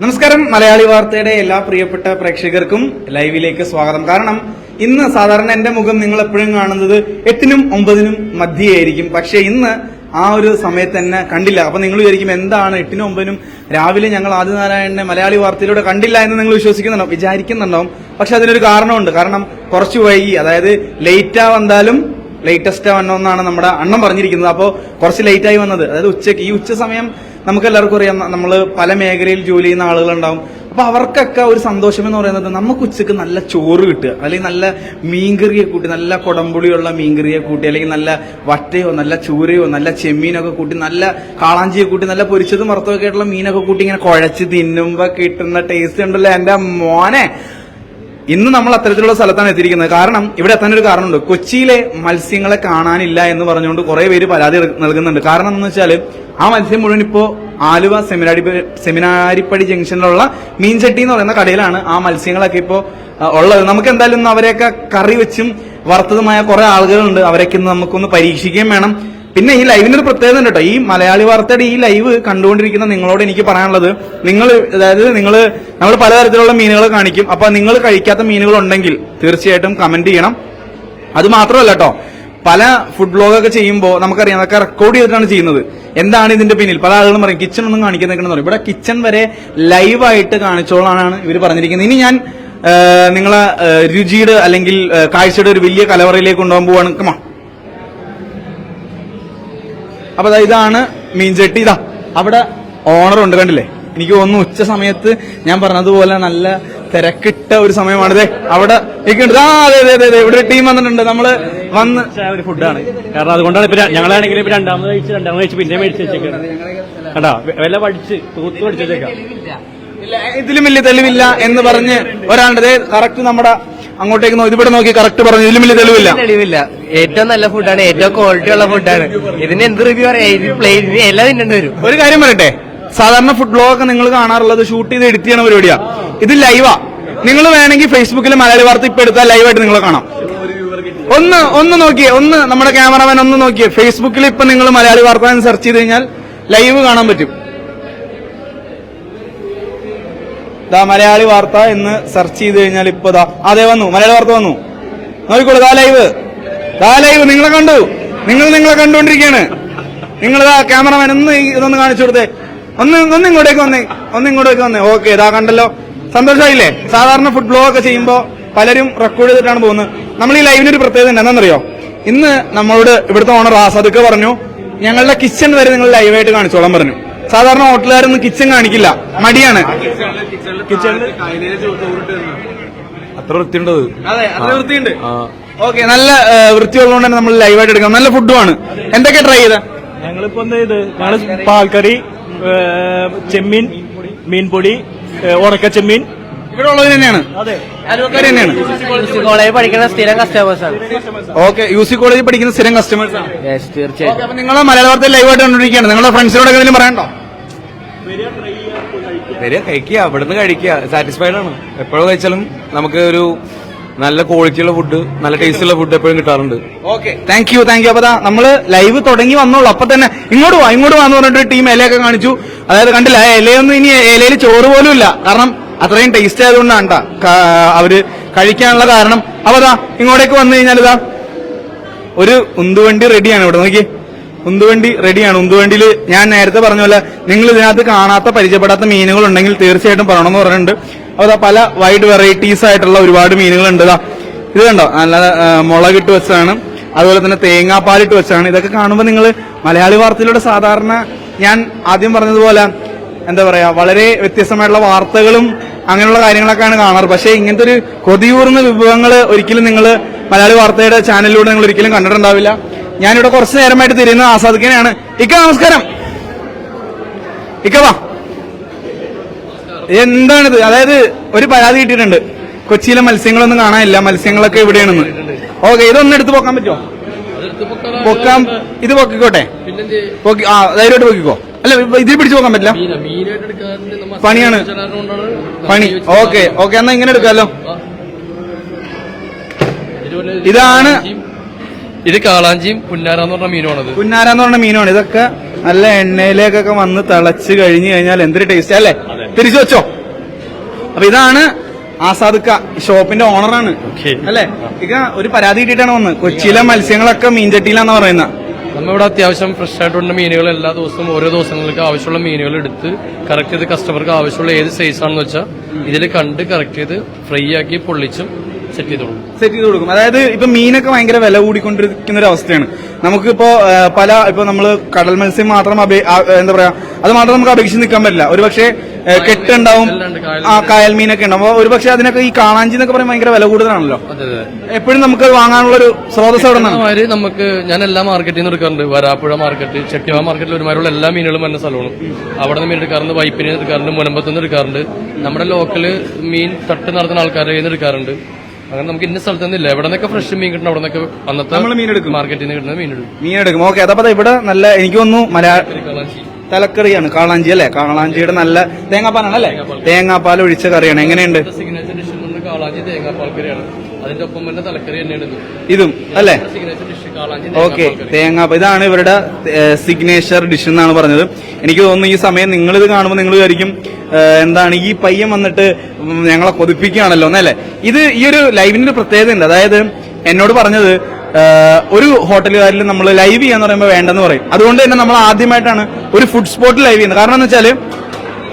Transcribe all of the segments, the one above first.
നമസ്കാരം. മലയാളി വാർത്തയുടെ എല്ലാ പ്രിയപ്പെട്ട പ്രേക്ഷകർക്കും ലൈവിലേക്ക് സ്വാഗതം. കാരണം ഇന്ന് സാധാരണ എന്റെ മുഖം നിങ്ങൾ എപ്പോഴും കാണുന്നത് എട്ടിനും ഒമ്പതിനും മധ്യയായിരിക്കും. പക്ഷെ ഇന്ന് ആ ഒരു സമയത്ത് തന്നെ കണ്ടില്ല. അപ്പൊ നിങ്ങൾ വിചാരിക്കും എന്താണ് എട്ടിനും ഒമ്പതിനും? രാവിലെ ഞങ്ങൾ ആദിനാരായണനെ മലയാളി വാർത്തയിലൂടെ കണ്ടില്ല എന്ന് നിങ്ങൾ വിശ്വസിക്കുന്നുണ്ടോ? വിചാരിക്കുന്നുണ്ടാവും. പക്ഷെ അതിനൊരു കാരണമുണ്ട്. കാരണം കുറച്ച് വൈകി അതായത് ലേറ്റാ വന്നാലും ലേറ്റസ്റ്റാ വന്നോന്നാണ് നമ്മുടെ അണ്ണം പറഞ്ഞിരിക്കുന്നത്. അപ്പോൾ കുറച്ച് ലേറ്റായി വന്നത്. അതായത് ഉച്ചയ്ക്ക് ഈ ഉച്ച സമയം നമുക്ക് എല്ലാവർക്കും അറിയാം നമ്മൾ പല മേഖലയിൽ ജോലി ചെയ്യുന്ന ആളുകളുണ്ടാവും. അപ്പൊ അവർക്കൊക്കെ ഒരു സന്തോഷം എന്ന് പറയുന്നത് നമുക്ക് ഉച്ചയ്ക്ക് നല്ല ചോറ് കിട്ടുക അല്ലെങ്കിൽ നല്ല മീൻകറിയെ കൂട്ടി നല്ല കുടംപുളിയുള്ള മീൻകറിയെ കൂട്ടി അല്ലെങ്കിൽ നല്ല വട്ടയോ നല്ല ചൂരയോ നല്ല ചെമ്മീനൊക്കെ കൂട്ടി നല്ല കാളാഞ്ചിയെ കൂട്ടി നല്ല പൊരിച്ചതും മറത്തൊക്കെ ആയിട്ടുള്ള മീനൊക്കെ കൂട്ടി ഇങ്ങനെ കുഴച്ച് തിന്നുമ്പോ കിട്ടുന്ന ടേസ്റ്റ് ഉണ്ടല്ലോ എന്റെ മോനെ. ഇന്ന് നമ്മൾ അത്തരത്തിലുള്ള സ്ഥലത്താണ് എത്തിയിരിക്കുന്നത്. കാരണം ഇവിടെ എത്താൻ ഒരു കാരണമുണ്ട്. കൊച്ചിയിലെ മത്സ്യങ്ങളെ കാണാനില്ല എന്ന് പറഞ്ഞുകൊണ്ട് കുറെ പേര് പരാതി നൽകുന്നുണ്ട്. കാരണം എന്ന് വെച്ചാൽ ആ മത്സ്യം മുഴുവൻ ഇപ്പോ ആലുവ സെമിനാരി സെമിനാരിപ്പടി ജംഗ്ഷനിലുള്ള മീൻചട്ടി എന്ന് പറയുന്ന കടയിലാണ് ആ മത്സ്യങ്ങളൊക്കെ ഇപ്പോൾ ഉള്ളത്. നമുക്ക് എന്തായാലും അവരെയൊക്കെ കറി വെച്ചും വറുത്തതുമായ കുറെ ആളുകളുണ്ട്. അവരൊക്കെ ഇന്ന് നമുക്കൊന്ന് പരീക്ഷിക്കുകയും വേണം. പിന്നെ ഈ ലൈവിനൊരു പ്രത്യേകത ഉണ്ട് കേട്ടോ. ഈ മലയാളി വാർത്തയുടെ ഈ ലൈവ് കണ്ടുകൊണ്ടിരിക്കുന്ന നിങ്ങളോട് എനിക്ക് പറയാനുള്ളത് നിങ്ങൾ അതായത് നിങ്ങൾ നമ്മൾ പലതരത്തിലുള്ള മീനുകൾ കാണിക്കും. അപ്പൊ നിങ്ങൾ കഴിക്കാത്ത മീനുകൾ ഉണ്ടെങ്കിൽ തീർച്ചയായിട്ടും കമന്റ് ചെയ്യണം. അത് മാത്രമല്ല കേട്ടോ. പല ഫുഡ് ബ്ലോഗൊക്കെ ചെയ്യുമ്പോൾ നമുക്കറിയാം അതൊക്കെ റെക്കോർഡ് ചെയ്തിട്ടാണ് ചെയ്യുന്നത്. എന്താണ് ഇതിന്റെ പിന്നിൽ? പല ആളുകളും പറയും കിച്ചൺ ഒന്നും കാണിക്കുന്നേക്കെന്ന് പറയും. ഇവിടെ കിച്ചൺ വരെ ലൈവായിട്ട് കാണിച്ചോളാനാണ് ഇവർ പറഞ്ഞിരിക്കുന്നത്. ഇനി ഞാൻ നിങ്ങളെ രുചിയുടെ അല്ലെങ്കിൽ കാഴ്ചയുടെ ഒരു വലിയ കലവറയിലേക്ക് കൊണ്ടുപോകാൻ പോവാണ്. അപ്പൊ ഇതാണ് മീൻചട്ടി. ഇതാ അവിടെ ഓണർ ഉണ്ട് കണ്ടില്ലേ? എനിക്ക് തോന്നുന്നു ഉച്ച സമയത്ത് ഞാൻ പറഞ്ഞതുപോലെ നല്ല തിരക്കിട്ട ഒരു സമയമാണിത് അവിടെ ഇരിക്കുന്നുണ്ട്. ആ അതെ അതെ അതെ അതെ ഇവിടെ ടീം വന്നിട്ടുണ്ട്. നമ്മൾ വന്ന് ഒരു ഫുഡാണ് കാരണം അതുകൊണ്ടാണ് ഇപ്പൊ ഞങ്ങളാണെങ്കിലും ഞങ്ങളാണെങ്കിൽ ഇപ്പൊ രണ്ടാമത് കഴിച്ച് രണ്ടാമത് കഴിച്ച് പിന്നെ മേടിച്ച് വെച്ചേക്കാണ്. കണ്ടാ? വില പഠിച്ച് തൂത്ത് പഠിച്ച് വെച്ചേക്കാം ഇല്ല, ഇതിലും വലിയ തെളിവില്ല എന്ന് പറഞ്ഞ് ഒരാളുടെ കറക്റ്റ് നമ്മുടെ അങ്ങോട്ടേക്ക് നോ- ഇതിവിടെ നോക്കി കറക്റ്റ് പറഞ്ഞു ഇതിലും വലിയ തെളിവില്ല. തെളിവില്ല. ഏറ്റവും നല്ല ഫുഡാണ് ഏറ്റവും ക്വാളിറ്റി ഉള്ള ഫുഡാണ് ഇതിന് എന്ത് റിവ്യൂ പറയാം? ഇത് പ്ലേറ്റ് എല്ലാം തിന്നേണ്ടി വരും. ഒരു കാര്യം പറയട്ടെ? സാധാരണ ഫുഡ് ബ്ലോഗ് ഒക്കെ നിങ്ങൾ കാണാറുള്ളത് ഷൂട്ട് ചെയ്ത് എഡിറ്റ് ചെയ്യണ പരിപാടിയാ. ഇത് ലൈവാ നിങ്ങൾ വേണമെങ്കിൽ ഫേസ്ബുക്കിൽ മലയാളി വാർത്ത ഇപ്പൊ എടുത്താൽ ലൈവായിട്ട് നിങ്ങൾ കാണാം. ഒന്ന് ഒന്ന് നോക്കിയേ ഒന്ന് നമ്മുടെ ക്യാമറമാൻ ഒന്ന് നോക്കിയേ. ഫേസ്ബുക്കിൽ ഇപ്പൊ നിങ്ങൾ മലയാളി വാർത്ത സെർച്ച് ചെയ്ത് കഴിഞ്ഞാൽ ലൈവ് കാണാൻ പറ്റും. ദാ മലയാളി വാർത്ത എന്ന് സെർച്ച് ചെയ്ത് കഴിഞ്ഞാൽ ഇപ്പൊ ദാ അതെ വന്നു മലയാളി വാർത്ത വന്നു. നോക്കിക്കോളൂ ദാ ലൈവ് ദാ ലൈവ് നിങ്ങളെ കണ്ടു. നിങ്ങൾ നിങ്ങളെ കണ്ടുകൊണ്ടിരിക്കുകയാണ് നിങ്ങൾ ദാ ക്യാമറമാൻ ഒന്ന് ഇതൊന്ന് കാണിച്ചു കൊടുത്തേ. ഒന്ന് ഒന്ന് ഇങ്ങോട്ടേക്ക് വന്നേ ഒന്ന് ഇങ്ങോട്ടേക്ക് വന്നേ. ഓക്കെ ഇതാ കണ്ടല്ലോ. സന്തോഷമായില്ലേ സാധാരണ ഫുഡ് ബ്ലോഗ് ഒക്കെ ചെയ്യുമ്പോൾ പലരും റെക്കോർഡ് ചെയ്തിട്ടാണ് പോകുന്നത്. നമ്മൾ ഈ ലൈവിന് ഒരു പ്രത്യേകത ഉണ്ട്. എന്താണെന്നറിയോ? ഇന്ന് നമ്മളോട് ഇവിടുത്തെ ഓണർ ആസാദൊക്കെ പറഞ്ഞു. ഞങ്ങളുടെ കിച്ചൺ വരെ നിങ്ങൾ ലൈവായിട്ട് കാണിച്ചോളാൻ പറഞ്ഞു. സാധാരണ ഹോട്ടലുകാരൊന്നും കിച്ചൺ കാണിക്കില്ല. മടിയാണ്. അത്ര അതെ അത്ര വൃത്തിയുണ്ട്. ഓക്കെ നല്ല വൃത്തിയുള്ളതുകൊണ്ട് തന്നെ നമ്മൾ ലൈവായിട്ട് എടുക്കാം. നല്ല ഫുഡുമാണ് എന്തൊക്കെ ട്രൈ ചെയ്ത? ഞങ്ങളിപ്പോ എന്താ ചെയ്ത്? ഞങ്ങൾ പാൽക്കറി ചെമ്മീൻ മീൻപൊടി ഉറക്ക ഉണക്ക ചെമ്മീൻ. ഇവിടെ ഉള്ളത് തന്നെയാണ്. അതെ. അയൽവക്കാര് തന്നെയാണ്. കോളേജിൽ പഠിക്കുന്ന സ്ഥിരം കസ്റ്റമേഴ്സ് ആണ്. ഓക്കെ യു സി കോളേജിൽ പഠിക്കുന്ന സ്ഥിരം കസ്റ്റമേഴ്സ് ആണ്. തീർച്ചയായും. ഓക്കെ അപ്പൊ നിങ്ങൾ മലയാള വാർത്തയിൽ ലൈവായിട്ട് കണ്ടുപിടിക്കുകയാണ് നിങ്ങളുടെ ഫ്രണ്ട്സിനോട് എന്തെങ്കിലും പറയണ്ടോ? വരിക കഴിക്കുക. ഇവിടുന്ന് കഴിക്കുക. സാറ്റിസ്ഫൈഡ് ആണ്. എപ്പോഴും കഴിച്ചാലും നമുക്ക് ഒരു നല്ല ക്വാളിറ്റിയുള്ള ഫുഡ് നല്ല ടേസ്റ്റുള്ള ഫുഡ് എപ്പോഴും കിട്ടാറുണ്ട്. Okay thank you thank you അപ്പൊ നമ്മൾ ലൈവ് തുടങ്ങി വന്നോളൂ. അപ്പൊ തന്നെ ഇങ്ങോട്ട് വാ ഇങ്ങോട്ട് വാന്ന് പറഞ്ഞിട്ട് ടീം ഇലയൊക്കെ കാണിച്ചു. അതായത് കണ്ടില്ല ഇലയൊന്നും ഇനി ഇലയിൽ ചോറ് പോലും ഇല്ല. കാരണം അത്രയും ടേസ്റ്റ് ആയതുകൊണ്ടാണ് അവർ കഴിക്കാനുള്ള കാരണം. അപ്പൊ അതാ ഇങ്ങോട്ടേക്ക് വന്നു കഴിഞ്ഞാൽ ഇതാ ഒരു ഉന്തുവണ്ടി റെഡിയാണ് ഇവിടെ. നോക്കി ഉന്തുവണ്ടി റെഡിയാണ് ഉന്തുവണ്ടിയിൽ ഞാൻ നേരത്തെ പറഞ്ഞ പോലെ നിങ്ങൾ ഇതിനകത്ത് കാണാത്ത പരിചയപ്പെടാത്ത മീനുകൾ ഉണ്ടെങ്കിൽ തീർച്ചയായിട്ടും പറയണമെന്ന് പറഞ്ഞിട്ടുണ്ട്. അപ്പോൾ പല വൈഡ് വെറൈറ്റീസ് ആയിട്ടുള്ള ഒരുപാട് മീനുകളുണ്ട് ഇത് കണ്ടോ? നല്ല മുളകിട്ട് വെച്ചാണ് അതുപോലെ തന്നെ തേങ്ങാപ്പാലിട്ട് വെച്ചാണ് ഇതൊക്കെ കാണുമ്പോൾ നിങ്ങൾ മലയാളി വാർത്തയിലൂടെ സാധാരണ ഞാൻ ആദ്യം പറഞ്ഞതുപോലെ എന്താ പറയാ വളരെ വ്യത്യസ്തമായിട്ടുള്ള വാർത്തകളും അങ്ങനെയുള്ള കാര്യങ്ങളൊക്കെയാണ് കാണാറ്. പക്ഷേ ഇങ്ങനത്തെ ഒരു കൊതിയൂർന്ന വിഭവങ്ങൾ ഒരിക്കലും നിങ്ങൾ മലയാളി വാർത്തയുടെ ചാനലിലൂടെ നിങ്ങൾ ഒരിക്കലും കണ്ടിട്ടുണ്ടാവില്ല. ഞാനിവിടെ കുറച്ച് നേരമായിട്ട് തിരിയുന്നത് ആസ്വാദിക്കാനാണ്. ഇക്ക നമസ്കാരം. ഇക്ക വാ. എന്താണിത്? അതായത് ഒരു പരാതി കിട്ടിയിട്ടുണ്ട്. കൊച്ചിയിലെ മത്സ്യങ്ങളൊന്നും കാണാനില്ല. മത്സ്യങ്ങളൊക്കെ ഇവിടെയാണെന്ന്. ഓക്കെ ഇതൊന്നും എടുത്ത് പോക്കാൻ പറ്റുമോ? പൊക്കാം. ഇത് പൊക്കിക്കോട്ടെ. പൊക്കി ആ ധൈര്യമായിട്ട് പൊക്കിക്കോ. അല്ല ഇതിൽ പിടിച്ചു പോകാൻ പറ്റില്ല. പണിയാണ്. പണി. ഓക്കെ ഓക്കെ എന്നാ ഇങ്ങനെ എടുക്കാമല്ലോ ഇതാണ് ഇത് കാളാഞ്ചിയും പുന്നാരാന്ന് പറഞ്ഞ മീനുമാണത് പുന്നാര എന്ന് പറഞ്ഞ മീനാണ് ഇതൊക്കെ നല്ല എണ്ണയിലേക്കൊക്കെ വന്ന് തിളച്ച് കഴിഞ്ഞു കഴിഞ്ഞാൽ എന്തൊരു ടേസ്റ്റ് അല്ലേ? തിരിച്ചു വെച്ചോ. അപ്പൊ ഇതാണ് ആസാദുക്ക ഷോപ്പിന്റെ ഓണറാണ്. അല്ലെ? ഇക്ക ഒരു പരാതി കിട്ടിയിട്ടാണ് വന്ന്. കൊച്ചിയിലെ മത്സ്യങ്ങളൊക്കെ മീൻചട്ടിയിലാന്ന് പറയുന്ന. നമ്മളിവിടെ അത്യാവശ്യം ഫ്രഷ് ആയിട്ടുള്ള മീനുകൾ എല്ലാ ദിവസവും ഓരോ ദിവസങ്ങൾക്ക് ആവശ്യമുള്ള മീനുകൾ എടുത്ത് കറക്റ്റ് ചെയ്ത് കസ്റ്റമർക്ക് ആവശ്യമുള്ള ഏത് സൈസ് ആണെന്ന് വെച്ചാൽ ഇതിൽ കണ്ട് കറക്റ്റ് ചെയ്ത് ഫ്രൈ ആക്കി പൊള്ളിച്ചും സെറ്റ് ചെയ്ത് കൊടുക്കും. സെറ്റ് ചെയ്ത് കൊടുക്കും. അതായത് ഇപ്പൊ മീനൊക്കെ ഭയങ്കര വില കൂടിക്കൊണ്ടിരിക്കുന്ന ഒരു അവസ്ഥയാണ്. നമുക്കിപ്പോ പല ഇപ്പൊ നമ്മൾ കടൽ മത്സ്യം മാത്രം എന്താ പറയാ അത് മാത്രം നമുക്ക് അപേക്ഷിച്ച് നിൽക്കാൻ പറ്റില്ല. ഒരു പക്ഷേ കെട്ടുണ്ടാവും. ആ കായൽ മീനൊക്കെ ഉണ്ടാവും അപ്പൊ ഒരുപക്ഷെ അതിനൊക്കെ ഈ കാണാഞ്ചി എന്നൊക്കെ പറയുമ്പോൾ ഭയങ്കര വില കൂടുതലാണല്ലോ. എപ്പോഴും നമുക്ക് വാങ്ങാനുള്ള ഒരു സ്രോതസ് അവിടെ നിന്നാണ് നമുക്ക് ഞാൻ എല്ലാ മാർക്കറ്റിൽ നിന്ന് എടുക്കാറുണ്ട്. വരാപ്പുഴ മാർക്കറ്റ് ചെട്ടിയ മാർക്കറ്റിൽ ഒരുമാരുള്ള എല്ലാ മീനുകളും വരുന്ന സ്ഥലമാണ്. അവിടെ നിന്ന് മീൻ എടുക്കാറുണ്ട് വൈപ്പിനെ എടുക്കാറുണ്ട് മുനമ്പത്ത് നിന്ന് എടുക്കാറുണ്ട്. നമ്മുടെ ലോക്കൽ മീൻ തട്ട് നടത്തുന്ന ആൾക്കാരെ കയ്യിൽ നിന്ന് എടുക്കാറുണ്ട്. അങ്ങനെ നമുക്ക് ഇന്ന സ്ഥലത്ത് നിന്നില്ല. എവിടെ നിന്നൊക്കെ ഫ്രഷ് മീൻ കിട്ടണം അവിടെ നിന്നൊക്കെ അന്നത്തെ നമ്മൾ മീൻ എടുക്കും. മാർക്കറ്റിൽ നിന്ന് കിട്ടുന്ന മീൻ എടുക്കും മീൻ എടുക്കും ഓക്കെ അതപ്പോ ഇവിടെ നല്ല എനിക്ക് തോന്നുന്നു മലയാള. തലക്കറിയാണ്. കാളാഞ്ചി അല്ലേ? കാളാഞ്ചിയുടെ നല്ല തേങ്ങാപ്പാലാണ് അല്ലേ തേങ്ങാപ്പാൽ ഒഴിച്ച കറിയാണ്. എങ്ങനെയുണ്ട്? സിഗ്നേച്ചർ ഡിഷ് അതിന്റെ ഒപ്പം തന്നെ തലക്കറി തന്നെയാണ് ഇത്. അല്ലേ? ഓക്കെ. തേങ്ങാപ്പ ഇതാണ് ഇവരുടെ സിഗ്നേച്ചർ ഡിഷ് എന്നാണ് പറഞ്ഞത്. എനിക്ക് തോന്നുന്നു ഈ സമയം നിങ്ങൾ ഇത് കാണുമ്പോൾ നിങ്ങൾ വിചാരിക്കും എന്താണ് ഈ പയ്യൻ വന്നിട്ട് ഞങ്ങളെ കൊതിപ്പിക്കുകയാണല്ലോ എന്നല്ലേ? ഇത് ഈ ഒരു ലൈവിന്റെ പ്രത്യേകത ഉണ്ട് അതായത് എന്നോട് പറഞ്ഞത് ഒരു ഹോട്ടലുകാരിൽ നമ്മൾ ലൈവ് ചെയ്യാന്ന് പറയുമ്പോൾ വേണ്ടെന്ന് പറയും. അതുകൊണ്ട് തന്നെ നമ്മൾ ആദ്യമായിട്ടാണ് ഒരു ഫുഡ് സ്പോട്ട് ലൈവ് ചെയ്യുന്നത്. കാരണം എന്ന് വെച്ചാൽ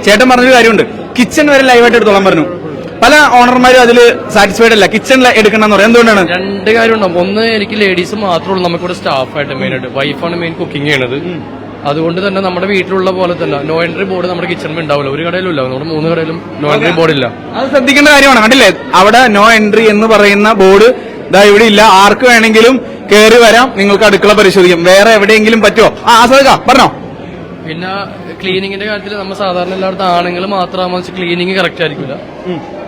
ചേട്ടൻ പറഞ്ഞൊരു കാര്യമുണ്ട്. കിച്ചൺ വരെ ലൈവായിട്ട് എടുത്തോളം പറഞ്ഞു. പല ഓണർമാരും അതിൽ സാറ്റിസ്ഫൈഡ് അല്ല. കിച്ചണിൽ എടുക്കണമെന്ന് പറയും. എന്തുകൊണ്ടാണ്? രണ്ട് കാര്യം ഒന്ന് എനിക്ക് ലേഡീസ് മാത്രമേ ഉള്ളൂ. നമുക്കിവിടെ സ്റ്റാഫായിട്ട് മെയിൻ ആയിട്ട്. വൈഫാണ് മെയിൻ കുക്കിംഗ് ചെയ്യണത്. അതുകൊണ്ട് തന്നെ നമ്മുടെ വീട്ടിലുള്ള പോലെ തന്നെ നോ എൻട്രി ബോർഡ് നമ്മുടെ കിച്ചണിൽ ഉണ്ടാവില്ല. ഒരു കടയിലും ഇല്ല. നമ്മുടെ മൂന്ന് കടയിലും നോ എൻട്രി ബോർഡ് ഇല്ല. അത് ശ്രദ്ധിക്കേണ്ട കാര്യമാണ്. കണ്ടില്ലേ? അവിടെ നോ എൻട്രി എന്ന് പറയുന്ന ബോർഡ് ഇതാ ഇവിടെ ഇല്ല. ആർക്ക് വേണമെങ്കിലും കയറി വരാം. നിങ്ങൾക്ക് അടുക്കള പരിശോധിക്കാം. വേറെ എവിടെയെങ്കിലും പറ്റുമോ? ആ ആസ്വദിക്കാം പറഞ്ഞോ? പിന്നെ ക്ലീനിങ്ങിന്റെ കാര്യത്തിൽ നമ്മൾ സാധാരണ എല്ലായിടത്തും ആണുങ്ങൾ മാത്രമാകുമ്പോൾ ക്ലീനിങ് കറക്റ്റ് ആയിരിക്കില്ല.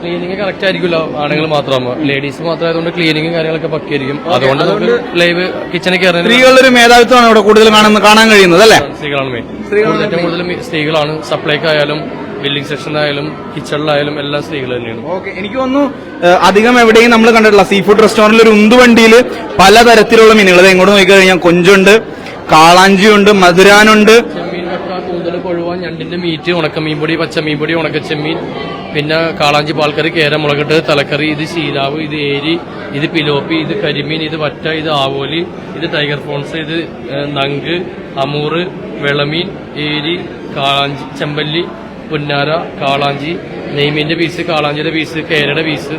ക്ലീനിങ് കറക്റ്റ് ആയിരിക്കില്ല ആണുങ്ങൾ മാത്രമാകുമ്പോൾ. ലേഡീസ് മാത്രമായതുകൊണ്ട് ക്ലീനിങ്ങും കാര്യങ്ങളൊക്കെ പക്കിയായിരിക്കും അതുകൊണ്ട് നമുക്ക് ലൈവ് കിച്ചണിൽ കയറി സ്ത്രീകളുടെ ഒരു മേധാവിത്വമാണ് ഇവിടെ കൂടുതൽ കാണാൻ കഴിയുന്നത് അല്ലേ? സ്ത്രീകളാണ് മെയിൻ മി- സ്ത്രീകളാണ് സപ്ലൈക്കായാലും ബില്ലിംഗ് സെക്ഷനിലായാലും കിച്ചണിലായാലും എല്ലാം സ്ത്രീകൾ തന്നെയാണ്. ഓക്കെ എനിക്ക് തോന്നുന്നു അധികം എവിടെയും നമ്മൾ കണ്ടിട്ടില്ല. സീ ഫുഡ് റെസ്റ്റോറന്റിൽ ഒരു ഉന്തുവണ്ടിയിൽ പലതരത്തിലുള്ള മീനുകൾ ഇത് എങ്ങോട്ട് നോക്കിക്കഴിഞ്ഞാൽ കൊഞ്ചുണ്ട് കാളാഞ്ചിയുണ്ട് മധുരാനുണ്ട്. ചെമ്മീൻ കക്ക കൂന്തൽ കൊഴുവ ഞണ്ടിന്റെ മീറ്റ് ഉണക്കമീൻ പൊടി പച്ചമീൻ പൊടി ഉണക്കച്ചെമ്മീൻ പിന്നെ കാളാഞ്ചി പാൽക്കറി കേര മുളകിട്ട് തലക്കറി ഇത് ശീലാവ് ഇത് ഏരി ഇത് പിലോപ്പി ഇത് കരിമീൻ ഇത് വറ്റ ഇത് ആവോലി ഇത് ടൈഗർ ഫോൺസ് ഇത് നങ്ക് അമൂറ് വെളമീൻ ഏരി കാളാഞ്ചി ചെമ്പല്ലി പുന്നാര കാളാഞ്ചി നെയ്മീന്റെ പീസ് കാളാഞ്ചിയുടെ പീസ് കേരയുടെ പീസ്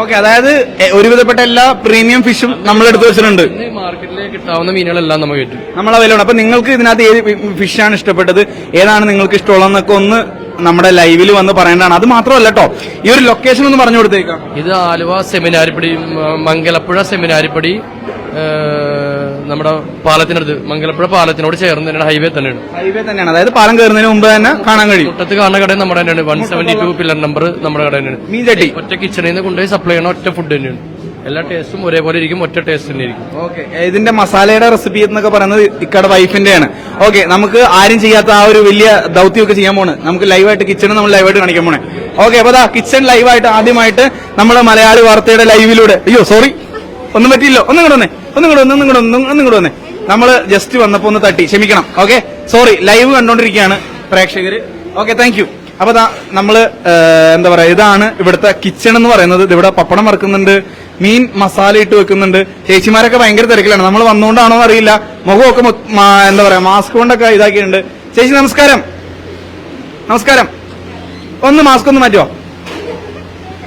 ഓക്കെ അതായത് ഒരുവിധപ്പെട്ട എല്ലാ പ്രീമിയം ഫിഷും നമ്മൾ എടുത്തു വെച്ചിട്ടുണ്ട്. ഇന്ന് മാർക്കറ്റിൽ കിട്ടാവുന്ന മീനുകളെല്ലാം നമ്മൾ കിട്ടും നമ്മൾ അവൈലബിൾ അപ്പൊ നിങ്ങൾക്ക് ഇതിനകത്ത് ഏത് ഫിഷാണ് ഇഷ്ടപ്പെട്ടത്? ഏതാണ് നിങ്ങൾക്ക് ഇഷ്ടമുള്ളതെന്നൊക്കെ ഒന്ന് നമ്മുടെ ലൈവിൽ വന്ന് പറയേണ്ടതാണ്. അത് മാത്രമല്ല കേട്ടോ ഈ ഒരു ലൊക്കേഷൻ ഒന്ന് പറഞ്ഞു കൊടുത്തേക്കാം. ഇത് ആലുവ സെമിനാരിപ്പടി മംഗലപ്പുഴ സെമിനാരിപ്പടി നമ്മുടെ പാലത്തിനടുത്ത് മംഗലപ്പുഴ പാലത്തിനോട് ചേർന്ന് തന്നെയാണ് ഹൈവേ തന്നെയാണ്. ഹൈവേ തന്നെയാണ്. അതായത് പാലം കയറുന്നതിന് മുമ്പ് തന്നെ കാണാൻ കഴിയും. മുട്ടത്ത് കാണുന്ന കട നമ്മുടെ തന്നെയാണ്. One seventy two pillar number നമ്മുടെ കട തന്നെയാണ്. മീൻ ചട്ടി. ഒറ്റ കിച്ചണിൽ നിന്ന് കൊണ്ടുപോയി സപ്ലൈ ചെയ്യണ ഒറ്റ ഫുഡ് തന്നെയാണ്. എല്ലാ ടേസ്റ്റും ഒരേപോലെ ഇരിക്കും ഒറ്റ ടേസ്റ്റ് തന്നെ ഇരിക്കും. ഓക്കെ ഇതിന്റെ മസാലയുടെ റെസിപ്പി എന്നൊക്കെ പറയുന്നത് ഇക്കടെ വൈഫിന്റെയാണ് ഓക്കെ നമുക്ക് ആരും ചെയ്യാത്ത ആ ഒരു വലിയ ദൗത്യമൊക്കെ ചെയ്യാൻ പോണ്. നമുക്ക് ലൈവായിട്ട് കിച്ചൺ നമ്മൾ ലൈവായിട്ട് കാണിക്കാൻ പോണേ. ഓക്കെ അപ്പൊ കിച്ചൺ ലൈവായിട്ട് ആദ്യമായിട്ട് നമ്മുടെ മലയാളി വാർത്തയുടെ ലൈവിലൂടെ അയ്യോ സോറി ഒന്നും പറ്റിയില്ലോ. ഒന്നും കൂടെ വന്നേ. ഒന്നും കൂടെ ഒന്നും കൂടെ ഒന്നും ഒന്നും കൂടെ വന്നേ. നമ്മൾ ജസ്റ്റ് വന്നപ്പോ ഒന്ന് തട്ടി. ക്ഷമിക്കണം. ഓക്കെ സോറി ലൈവ് കണ്ടോണ്ടിരിക്കുകയാണ് പ്രേക്ഷകര്. ഓക്കെ താങ്ക് യു അപ്പൊ നമ്മൾ എന്താ പറയാ ഇതാണ് ഇവിടുത്തെ കിച്ചൺ എന്ന് പറയുന്നത്. ഇവിടെ പപ്പടം വറക്കുന്നുണ്ട്. മീൻ മസാല ഇട്ട് വെക്കുന്നുണ്ട്. ചേച്ചിമാരൊക്കെ ഭയങ്കര തിരക്കിലാണ്. നമ്മൾ വന്നുകൊണ്ടാണോ അറിയില്ല. മുഖമൊക്കെ എന്താ പറയാ മാസ്ക് കൊണ്ടൊക്കെ ഇതാക്കിയിട്ടുണ്ട്. ചേച്ചി നമസ്കാരം. നമസ്കാരം. ഒന്ന് മാസ്ക് ഒന്ന് മാറ്റുമോ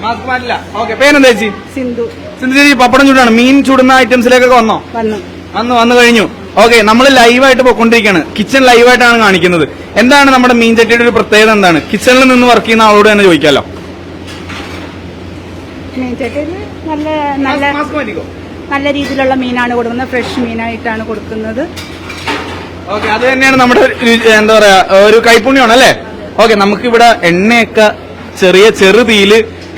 മാസ്ക് മാറ്റില്ല. ഓക്കെ പേരെന്താ ചേച്ചി? സിന്ധു. ചേച്ചി പപ്പടം ചൂടാണ്. മീൻ ചൂടുന്ന ഐറ്റംസിലേക്കൊക്കെ വന്നോ? വന്നു. വന്ന് വന്നു കഴിഞ്ഞു. ഓക്കെ നമ്മൾ ലൈവായിട്ട് പോയിക്കൊണ്ടിരിക്കുകയാണ് കിച്ചൺ ലൈവായിട്ടാണ് കാണിക്കുന്നത്. എന്താണ് നമ്മുടെ മീൻ ചട്ടിയുടെ ഒരു പ്രത്യേകത എന്താണ്? കിച്ചണിൽ നിന്ന് വർക്ക് ചെയ്യുന്ന ആളോട് തന്നെ ചോദിക്കാലോ. നല്ല നല്ല നല്ല രീതിയിലുള്ള മീനാണ് കൊടുക്കുന്നത്. ഫ്രഷ് മീനായിട്ടാണ് കൊടുക്കുന്നത്. ഓക്കെ അത് തന്നെയാണ് നമ്മുടെ എന്താ പറയാ ഒരു കൈപ്പുണ്യമാണ് അല്ലേ? ഓക്കെ നമുക്കിവിടെ എണ്ണയൊക്കെ ചെറിയ ചെറു തീയിൽ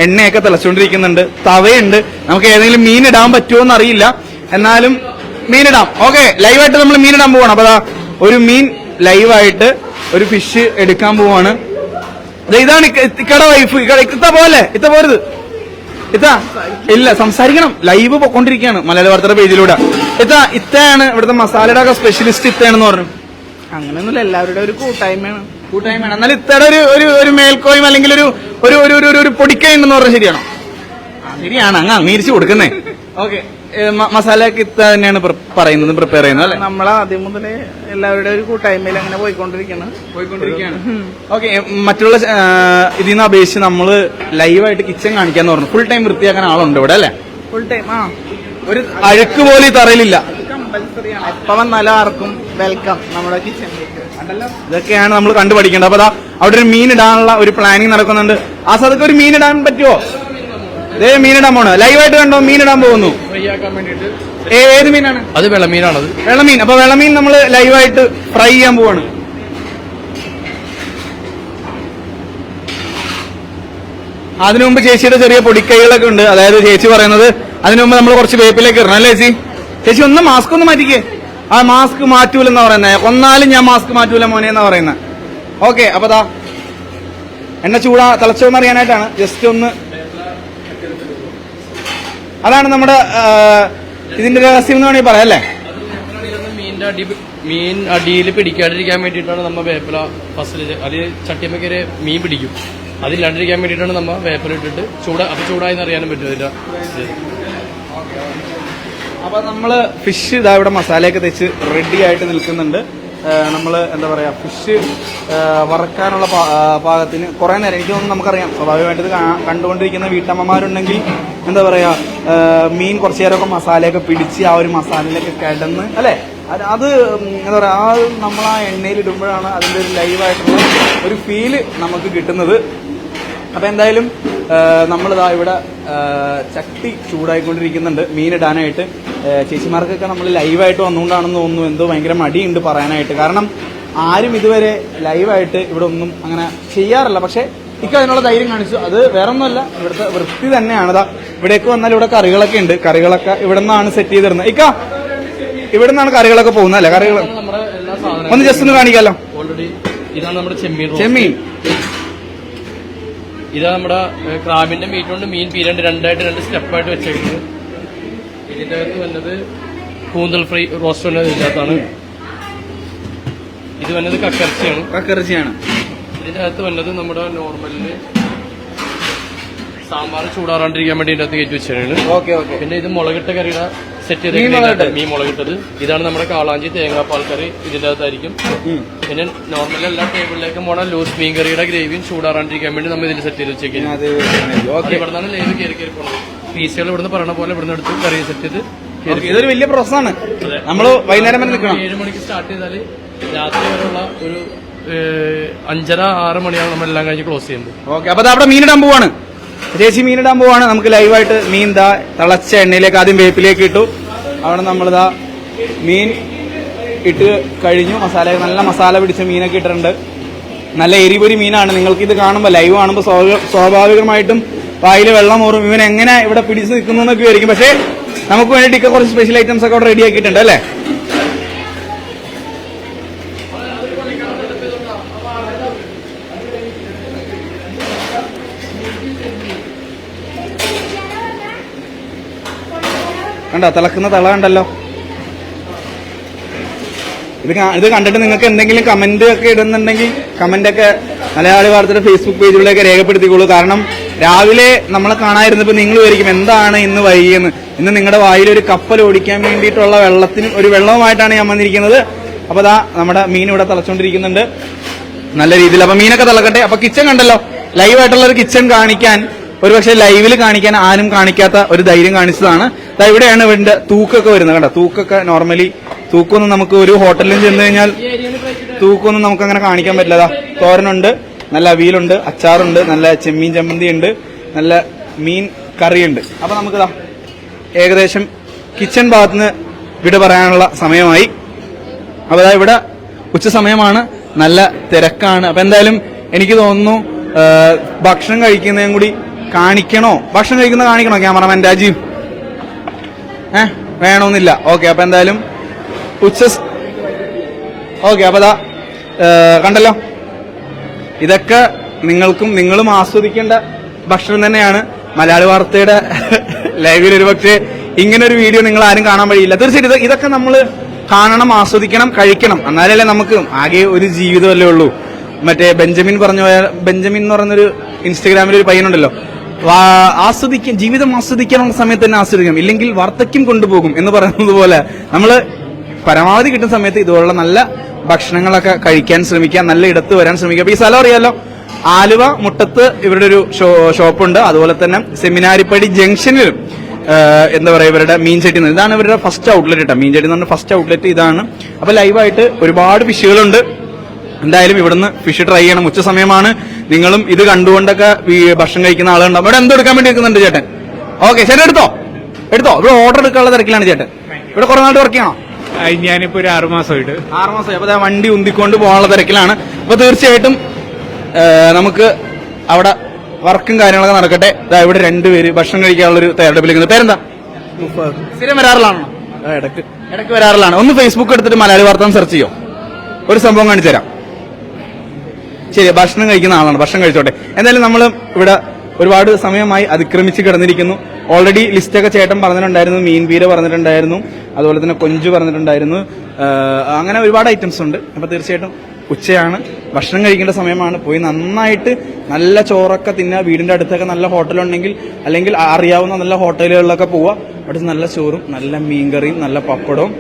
എണ്ണയൊക്കെ തിളച്ചുകൊണ്ടിരിക്കുന്നുണ്ട്. തവയുണ്ട്. നമുക്ക് ഏതെങ്കിലും മീൻ ഇടാൻ പറ്റുമോ എന്ന് അറിയില്ല എന്നാലും മീനിടാം ഓക്കെ ലൈവായിട്ട് നമ്മൾ മീനിടാൻ പോവാണ്. അപ്പൊ ഒരു മീൻ ലൈവായിട്ട് ഒരു ഫിഷ് എടുക്കാൻ പോവാണ്. ഇതാണ് ഇക്കട വൈഫ് ഇത്ത പോലെ ഇത്ത പോരുത്. ഇത്ത ഇല്ല സംസാരിക്കണം. ലൈവ് പൊക്കൊണ്ടിരിക്കുകയാണ് മലയാള വാർത്തയുടെ പേജിലൂടെ. ഇത്ത ഇത്തയാണ് ഇവിടുത്തെ മസാലയുടെ ഒക്കെ സ്പെഷ്യലിസ്റ്റ് ഇത്തയാണെന്ന് പറഞ്ഞു. അങ്ങനെയൊന്നുമില്ല എല്ലാവരുടെ ഒരു കൂട്ടായ്മയാണ്. കൂട്ടായ്മയാണ്. എന്നാൽ ഇത്ര ഒരു ഒരു ഒരു മേൽക്കോയ്മ അല്ലെങ്കിൽ ഒരു ഒരു ഒരു ഒരു- ഒരു പൊടിക്കൈ ഉണ്ടെന്ന് പറഞ്ഞാൽ ശരിയാണോ? ശരിയാണ്. അങ്ങ് അംഗീകരിച്ചു കൊടുക്കുന്നേ. ഓക്കെ. മസാലയൊക്കെ കിത്ത തന്നെയാണ് പറയുന്നത് പ്രിപ്പയർ ചെയ്യുന്നത് അല്ലെ? നമ്മൾ ആദ്യം മുതലേ എല്ലാവരുടെ ഒരു കൂട്ടായ്മയിൽ അങ്ങനെ പോയിക്കൊണ്ടിരിക്കണം. പോയിക്കൊണ്ടിരിക്കുകയാണ്. ഓക്കെ മറ്റുള്ള ഇതിൽ നിന്ന് അപേക്ഷിച്ച് നമ്മൾ ലൈവായിട്ട് കിച്ചൺ കാണിക്കാന്ന് പറഞ്ഞു. ഫുൾ ടൈം വൃത്തിയാക്കാൻ ആളുണ്ട് ഇവിടെ അല്ലെ? ഫുൾ ടൈം ആ. ഒരു അഴുക്ക് പോലും തറയിലില്ല. കമ്പൽസറി നല്ലവർക്കും ആർക്കും വെൽക്കം നമ്മുടെ കിച്ചണിലേക്ക് ഇതൊക്കെയാണ് നമ്മൾ കണ്ടുപഠിക്കേണ്ടത്. അപ്പൊ അവിടെ ഒരു മീൻ ഇടാനുള്ള ഒരു പ്ലാനിങ് നടക്കുന്നുണ്ട്. ആ സദക്ക് ഒരു മീൻ ഇടാൻ പറ്റുമോ ഇതേ മീൻ ഇടാൻ പോണോ. ലൈവായിട്ട് കണ്ടോ? മീൻ ഇടാൻ പോകുന്നു. ഫ്രൈ ആക്കാൻ വേണ്ടിയിട്ട്. ഏ- ഏത് മീനാണ്? അത് വെള്ളമീനാണ് വെള്ളമീൻ. അപ്പൊ വെള്ളമീൻ നമ്മൾ ലൈവായിട്ട് ഫ്രൈ ചെയ്യാൻ പോവാണ്. അതിനു മുമ്പ് ചേച്ചിയുടെ ചെറിയ പൊടിക്കൈകളൊക്കെ ഉണ്ട്. അതായത് ചേച്ചി പറയുന്നത് അതിനു മുമ്പ് നമ്മൾ കുറച്ച് വേപ്പിലേക്ക് ഇടണം. അല്ലേ ചേച്ചി? ചേച്ചി ഒന്ന് മാസ്ക് ഒന്ന് മാറ്റിക്കേ. ആ മാസ്ക് മാറ്റൂലെന്നാ പറയുന്നത് ഒന്നാലും ഞാൻ മാസ്ക് മാറ്റൂല മോനെ എന്നാ പറയുന്നത് ഓക്കെ അപ്പൊ ദാ. എണ്ണ ചൂടാ തിളച്ചോന്ന് അറിയാനായിട്ടാണ് ജസ്റ്റ് ഒന്ന്. അതാണ് നമ്മുടെ ഇതിന്റെ രഹസ്യം എന്ന് വേണമെങ്കിൽ പറയാം അല്ലേ? അടി മീൻ അടിയിൽ പിടിക്കാണ്ടിരിക്കാൻ വേണ്ടിയിട്ടാണ് നമ്മ വേപ്പില ഫസ്റ്റിൽ അത് ചട്ടിയമ്മക്കരെ മീൻ പിടിക്കും. അതില്ലാണ്ടിരിക്കാൻ വേണ്ടിയിട്ടാണ് നമ്മ വേപ്പില ഇട്ടിട്ട് ചൂട അപ്പൊ ചൂടായെന്ന് അറിയാനും പറ്റും അതിന്റെ ഇത്. അപ്പൊ നമ്മൾ ഫിഷ് ഇതാ ഇവിടെ മസാലയൊക്കെ തെച്ച് റെഡി ആയിട്ട് നിൽക്കുന്നുണ്ട്. നമ്മൾ എന്താ പറയാ ഫിഷ് വറക്കാനുള്ള പാകത്തിന് കുറെ നേരം എനിക്ക് തോന്നുന്നു നമുക്കറിയാം. സ്വാഭാവികമായിട്ട് കണ്ടുകൊണ്ടിരിക്കുന്ന വീട്ടമ്മമാരുണ്ടെങ്കിൽ എന്താ പറയാ മീൻ കുറച്ചു നേരമൊക്കെ മസാലയൊക്കെ പിടിച്ച് ആ ഒരു മസാലയിലൊക്കെ കിടന്ന് അല്ലെ? അത് എന്താ പറയാ ആ നമ്മൾ ആ എണ്ണയിൽ ഇടുമ്പോഴാണ് അതിന്റെ ഒരു ലൈവായിട്ടുള്ള ഒരു ഫീൽ നമുക്ക് കിട്ടുന്നത്. അപ്പൊ എന്തായാലും നമ്മളിതാ ഇവിടെ ചട്ടി ചൂടായിക്കൊണ്ടിരിക്കുന്നുണ്ട്. മീനിടാനായിട്ട് ആ, ചേച്ചിമാർക്കൊക്കെ നമ്മൾ ലൈവായിട്ട് വന്നുകൊണ്ടാണെന്ന് തോന്നുന്നു. എന്തോ ഭയങ്കര മടിയുണ്ട് പറയാനായിട്ട്. കാരണം ആരും ഇതുവരെ ലൈവായിട്ട് ഇവിടെ ഒന്നും അങ്ങനെ ചെയ്യാറില്ല. പക്ഷെ ഇക്ക അതിനുള്ള ധൈര്യം കാണിച്ചു. അത് വേറെ ഒന്നുമല്ല ഇവിടുത്തെ വൃത്തി തന്നെയാണ്. ഇതാ ഇവിടേക്ക് വന്നാൽ ഇവിടെ കറികളൊക്കെ ഉണ്ട്. കറികളൊക്കെ ഇവിടെ നിന്നാണ് സെറ്റ് ചെയ്തിരുന്നത്. ഇക്ക ഇവിടെ നിന്നാണ് കറികളൊക്കെ പോകുന്നത് അല്ലേ? കറികൾ ഒന്ന് ജസ്റ്റ് ഒന്ന് കാണിക്കാലോ? ഓൾറെഡി ഇതാണ് നമ്മുടെ ചെമ്മീൻ ചെമ്മീൻ. ഇതാ നമ്മുടെ ക്രാബിന്റെ മീറ്റ് കൊണ്ട് മീൻ പീരണ്ട് രണ്ടായിട്ട് രണ്ട് സ്റ്റെപ്പായിട്ട് വെച്ചേക്കുന്നത് ഇതിന്റെ അകത്ത് വന്നത് കൂന്തൽ ഫ്രൈ റോസ്റ്റ് വന്നത് ഇതിനകത്താണ്. ഇത് വന്നത് കക്കറച്ചിയാണ് കക്കറച്ചിയാണ് ഇതിന്റെ അകത്ത് വന്നത് നമ്മുടെ നോർമലിന് സാമ്പാർ ചൂടാറാണ്ടിരിക്കാൻ വേണ്ടി ഇതിന്റെ അകത്ത് കയറ്റി വെച്ചാണ് ഓക്കെ ഓക്കെ. പിന്നെ ഇത് മുളകിട്ട കറിയുടെ സെറ്റ് മീൻ ചെയ്ത്. മീൻ മുളകിട്ടത് ഇതാണ് നമ്മുടെ കാളാഞ്ചി തേങ്ങാപ്പാൽ കറി ഇതിന്റെ അകത്തായിരിക്കും. പിന്നെ നോർമൽ എല്ലാ ടേബിളിലേക്കും പോണ ലൂസ് മീൻ കറിയുടെ ഗ്രേവിയും ചൂടാറാണ്ടിരിക്കാൻ വേണ്ടി നമ്മൾ ഇതിൽ സെറ്റ് ചെയ്ത് വെച്ചേക്കുന്നത് അത് ഓക്കെ ഇവിടെ നിന്നാണ് ലൈവ് കയറി കയറി പോണത്. പീസുകൾ ഇവിടുന്ന് പറയണ പോലെ ഇവിടുന്ന് എടുത്ത് കറി സെറ്റ് ചെയ്ത് ഇതൊരു വലിയ പ്രോസസ്സാണ് നമ്മൾ വൈകുന്നേരം വരെ നിൽക്കണം ഏഴ് മണിക്ക് സ്റ്റാർട്ട് ചെയ്താൽ രാത്രി വരെയുള്ള ഒരു അഞ്ചര ആറ് മണിയാണ് നമ്മൾ എല്ലാം കഴിഞ്ഞ് ക്ലോസ് ചെയ്യുന്നത്. ഓക്കെ അപ്പൊ അവിടെ മീനിടാൻ പോവാണ്. ചേച്ചി മീനിടാൻ പോവാണ്. നമുക്ക് ലൈവായിട്ട് മീൻ ദാ തിളച്ച എണ്ണയിലേക്ക് ആദ്യം വേപ്പിലേക്ക് ഇട്ടു. അവിടെ നമ്മളിതാ മീൻ ഇട്ട് കഴിഞ്ഞു. മസാല നല്ല മസാല പിടിച്ച മീനൊക്കെ ഇട്ടിട്ടുണ്ട്. നല്ല എരിപൊരി മീനാണ്. നിങ്ങൾക്ക് ഇത് കാണുമ്പോൾ ലൈവ് കാണുമ്പോൾ സ്വാഭാവിക- സ്വാഭാവികമായിട്ടും വായിൽ വെള്ളം ഓറും ഇവൻ എങ്ങനെ ഇവിടെ പിടിച്ച് നിൽക്കുന്നു എന്നൊക്കെ ആയിരിക്കും പക്ഷേ നമുക്ക് വേണ്ടിയിട്ട് കുറച്ച് സ്പെഷ്യൽ ഐറ്റംസ് ഒക്കെ അവിടെ റെഡി ആക്കിയിട്ടുണ്ട് അല്ലേ? കണ്ടോ തിളക്കുന്ന തള കണ്ടല്ലോ. ഇത് ഇത് കണ്ടിട്ട് നിങ്ങൾക്ക് എന്തെങ്കിലും കമന്റ് ഒക്കെ ഇടുന്നുണ്ടെങ്കിൽ കമന്റ് ഒക്കെ മലയാളി വാർത്തയുടെ ഫേസ്ബുക്ക് പേജുകളിലൊക്കെ രേഖപ്പെടുത്തിക്കോളൂ. കാരണം രാവിലെ നമ്മളെ കാണാതിരുന്നപ്പോൾ നിങ്ങൾ വിചാരിക്കും എന്താണ് ഇന്ന് വൈകിയെന്ന്? ഇന്ന് നിങ്ങളുടെ വായിൽ ഒരു കപ്പൽ ഓടിക്കാൻ വേണ്ടിയിട്ടുള്ള വെള്ളത്തിന് ഒരു വെള്ളവുമായിട്ടാണ് ഞാൻ വന്നിരിക്കുന്നത്. അപ്പൊ അതാ നമ്മുടെ മീൻ ഇവിടെ തിളച്ചോണ്ടിരിക്കുന്നുണ്ട്. നല്ല രീതിയിൽ. അപ്പൊ മീനൊക്കെ തിളക്കട്ടെ. അപ്പൊ കിച്ചൺ കണ്ടല്ലോ. ലൈവ് ആയിട്ടുള്ള ഒരു കിച്ചൺ കാണിക്കാൻ ഒരുപക്ഷെ ലൈവിൽ കാണിക്കാൻ ആരും കാണിക്കാത്ത ഒരു ധൈര്യം കാണിച്ചതാണ്. ഇവിടെയാണ് ഇവന്റെ തൂക്കൊക്കെ വരുന്നത് കേട്ടോ തൂക്കൊക്കെ നോർമലി തൂക്കൊന്നും നമുക്ക് ഒരു ഹോട്ടലിലും ചെന്ന് കഴിഞ്ഞാൽ തൂക്കൊന്നും നമുക്ക് അങ്ങനെ കാണിക്കാൻ പറ്റില്ല. തോരനുണ്ട് നല്ല അവിയലുണ്ട് അച്ചാറുണ്ട് നല്ല ചെമ്മീൻ ചമ്മന്തി ഉണ്ട് നല്ല മീൻ കറിയുണ്ട്. അപ്പൊ നമുക്ക് ഏകദേശം കിച്ചൺ ഭാഗത്തുനിന്ന് വിട പറയാനുള്ള സമയമായി. അപ്പൊ ദാ ഇവിടെ ഉച്ച സമയമാണ്. നല്ല തിരക്കാണ്. അപ്പൊ എന്തായാലും എനിക്ക് തോന്നുന്നു ഭക്ഷണം കഴിക്കുന്നതും കൂടി കാണിക്കണോ? ഭക്ഷണം കഴിക്കുന്ന കാണിക്കണോ ക്യാമറമാൻ രാജീവ്? ഏ വേണമെന്നില്ല ഓക്കെ അപ്പൊ എന്തായാലും ഉച്ച ഓക്കെ അപ്പൊ അതാ കണ്ടല്ലോ. ഇതൊക്കെ നിങ്ങൾക്കും നിങ്ങളും ആസ്വദിക്കേണ്ട ഭക്ഷണം തന്നെയാണ് മലയാളി വാർത്തയുടെ ലൈവിൽ ഒരു പക്ഷേ ഇങ്ങനെ ഒരു വീഡിയോ നിങ്ങൾ ആരും കാണാൻ വഴിയില്ല. തീർച്ചയായിട്ടും ഇതൊക്കെ നമ്മൾ കാണണം ആസ്വദിക്കണം കഴിക്കണം. എന്നാലല്ലേ നമുക്ക് ആകെ ഒരു ജീവിതമല്ലേ ഉള്ളൂ. മറ്റേ ബെഞ്ചമിൻ പറഞ്ഞ ബെഞ്ചമിൻ എന്ന് പറയുന്നൊരു ഇൻസ്റ്റഗ്രാമിൽ ഒരു പയ്യനുണ്ടല്ലോ ആസ്വദിക്കാൻ ജീവിതം ആസ്വദിക്കാനുള്ള സമയത്ത് തന്നെ ആസ്വദിക്കണം ഇല്ലെങ്കിൽ വാർദ്ധക്യം കൊണ്ടുപോകും എന്ന് പറയുന്നത് പോലെ. നമ്മൾ പരമാവധി കിട്ടുന്ന സമയത്ത് ഇതുപോലുള്ള നല്ല ഭക്ഷണങ്ങളൊക്കെ കഴിക്കാൻ ശ്രമിക്കുക നല്ല ഇടത്ത് വരാൻ ശ്രമിക്കുക. അപ്പൊ ഈ സ്ഥലം അറിയാലോ? ആലുവ മുട്ടത്ത് ഇവരുടെ ഒരു ഷോപ്പുണ്ട്. അതുപോലെ തന്നെ സെമിനാരിപ്പടി ജംഗ്ഷനിലും എന്താ പറയാ ഇവരുടെ മീൻചട്ടി ഇതാണ് ഇവരുടെ ഫസ്റ്റ് ഔട്ട്ലെറ്റ് കേട്ടോ മീൻചട്ടി എന്ന് പറഞ്ഞ ഫസ്റ്റ് ഔട്ട്ലെറ്റ് ഇതാണ്. അപ്പൊ ലൈവായിട്ട് ഒരുപാട് ഫിഷുകളുണ്ട് എന്തായാലും ഇവിടുന്ന് ഫിഷ് ട്രൈ ചെയ്യണം. ഉച്ച സമയമാണ്. നിങ്ങളും ഇത് കണ്ടുകൊണ്ടൊക്കെ ഭക്ഷണം കഴിക്കുന്ന ആളുണ്ടാവും ഇവിടെ എന്തോ എടുക്കാൻ വേണ്ടി നിൽക്കുന്നുണ്ട് ചേട്ടൻ? ഓക്കെ ചേട്ടൻ എടുത്തോ? എടുത്തോ? ഇവിടെ ഓർഡർ എടുക്കാനുള്ള തിരക്കിലാണ് ചേട്ടൻ. ഇവിടെ കുറെ നാട്ട് വർക്ക് ചെയ്യണോ? ഞാനിപ്പോ ഒരു ആറുമാസമായിട്ട് ആറുമാസമായി അപ്പൊ വണ്ടി ഉന്തിക്കൊണ്ട് പോകാനുള്ള തിരക്കിലാണ്. അപ്പൊ തീർച്ചയായിട്ടും നമുക്ക് അവിടെ വർക്കും കാര്യങ്ങളൊക്കെ നടക്കട്ടെ. ഇതാ ഇവിടെ രണ്ടുപേര് ഭക്ഷണം കഴിക്കാനുള്ള ഒരു തയ്യാറെടുപ്പിലേക്ക് പേരെന്താ? സ്ഥിരം വരാറിലാണോ? ഇടയ്ക്ക്. ഇടയ്ക്ക് വരാറിലാണ്. ഒന്ന് ഫേസ്ബുക്ക് എടുത്തിട്ട് മലയാളി വാർത്ത സെർച്ച് ചെയ്യോ? ഒരു സംഭവം കാണിച്ചു തരാം. ശരി ഭക്ഷണം കഴിക്കുന്ന ആളാണ്. ഭക്ഷണം കഴിച്ചോട്ടെ. എന്തായാലും നമ്മൾ ഇവിടെ ഒരുപാട് സമയമായി അതിക്രമിച്ച് കിടന്നിരിക്കുന്നു. ഓൾറെഡി ലിസ്റ്റൊക്കെ ചേട്ടൻ പറഞ്ഞിട്ടുണ്ടായിരുന്നു മീൻ പീര പറഞ്ഞിട്ടുണ്ടായിരുന്നു അതുപോലെ തന്നെ കൊഞ്ച് പറഞ്ഞിട്ടുണ്ടായിരുന്നു. അങ്ങനെ ഒരുപാട് ഐറ്റംസ് ഉണ്ട്. അപ്പൊ തീർച്ചയായിട്ടും ഉച്ചയാണ്. ഭക്ഷണം കഴിക്കേണ്ട സമയമാണ്. പോയി നന്നായിട്ട് നല്ല ചോറൊക്കെ തിന്നുക വീടിന്റെ അടുത്തൊക്കെ നല്ല ഹോട്ടലുണ്ടെങ്കിൽ അല്ലെങ്കിൽ അറിയാവുന്ന നല്ല ഹോട്ടലുകളിലൊക്കെ പോവുക അവിടെ നല്ല ചോറും നല്ല മീൻകറിയും നല്ല പപ്പടവും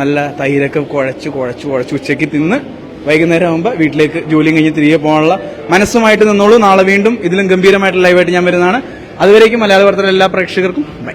നല്ല തൈരൊക്കെ കുഴച്ച് കുഴച്ച് കുഴച്ച് ഉച്ചയ്ക്ക് തിന്ന് വൈകുന്നേരം ആകുമ്പോൾ വീട്ടിലേക്ക് ജോലിയും കഴിഞ്ഞ് തിരികെ പോകാനുള്ള മനസ്സുമായിട്ട് നിന്നോളൂ. നാളെ വീണ്ടും ഇതിലും ഗംഭീരമായിട്ടുള്ള ലൈവായിട്ട് ഞാൻ വരുന്നതാണ്. അതുവരേക്കും മലയാള വാർത്തയിലെ എല്ലാ പ്രേക്ഷകർക്കും ബൈ